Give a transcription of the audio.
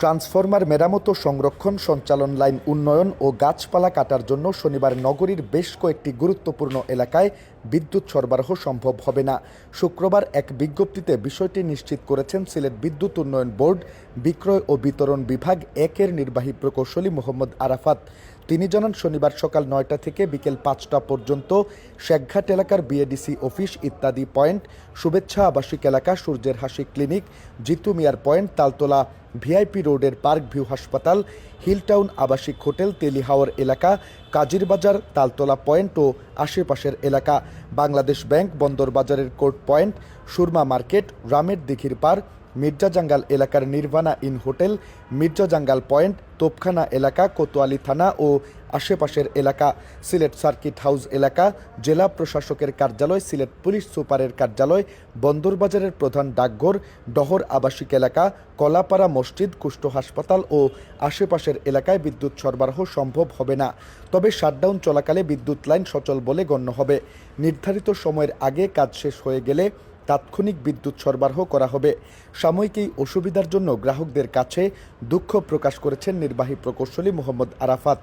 Transformer মেরামত ও সংরক্ষণ সঞ্চালন লাইন উন্নয়ন ও গাছপালা কাটার জন্য শনিবার নগরীর বেশ কয়েকটি গুরুত্বপূর্ণ এলাকায় বিদ্যুৎ সরবরাহ সম্ভব হবে না। শুক্রবার এক বিজ্ঞপ্তিতে বিষয়টি নিশ্চিত করেছেন সিলেট বিদ্যুৎ উন্নয়ন বোর্ড, বিক্রয় ও বিতরণ বিভাগ, একের নির্বাহী প্রকৌশলী মোহাম্মদ আরাফাত। তিনি জানান, শনিবার সকাল নয়টা থেকে বিকেল পাঁচটা পর্যন্ত শেখঘাট এলাকার বিএডিসি অফিস ইত্যাদি পয়েন্ট, শুভেচ্ছা আবাসিক এলাকা, সূর্যের হাসি ক্লিনিক, জিতু মিয়ার পয়েন্ট, তালতলা ভিআইপি রোডের পার্ক ভিউ হাসপাতাল, হিলটাউন আবাসিক হোটেল তেলিহাওয়ার এলাকা কাজিরবাজার তালতলা পয়েন্ট ও আশেপাশের এলাকা, বাংলাদেশ ব্যাংক, বন্দর বাজারের কোর্ট পয়েন্ট, সুরমা মার্কেট, রামের দিঘির পার মির্জা জাঙ্গাল এলাকার Nirvana inn hotel, Mirza Jangal point, Topkhana এলাকা, কোতোয়ালি থানা ও আশেপাশের এলাকা। সিলেট সার্কিট হাউস এলাকা, জেলা প্রশাসকের কার্যালয়, সিলেট পুলিশ সুপারের কার্যালয়, বন্দরবাজারের প্রধান ডাকঘর, ডহর আবাসিক এলাকা, কলাপাড়া মসজিদ, কুষ্ঠ হাসপাতাল ও আশেপাশের এলাকায় বিদ্যুৎ সরবরাহ সম্ভব হবে না। তবে শাটডাউন চলাকালে বিদ্যুৎ লাইন সচল বলে গণ্য হবে। নির্ধারিত সময়ের আগে কাজ শেষ হয়ে গেলে তাৎক্ষণিক বিদ্যুৎ সরবরাহ করা হবে। সাময়িক এই অসুবিধার জন্য গ্রাহকদের কাছে দুঃখ প্রকাশ করেছেন নির্বাহী প্রকৌশলী মোহাম্মদ আরাফাত।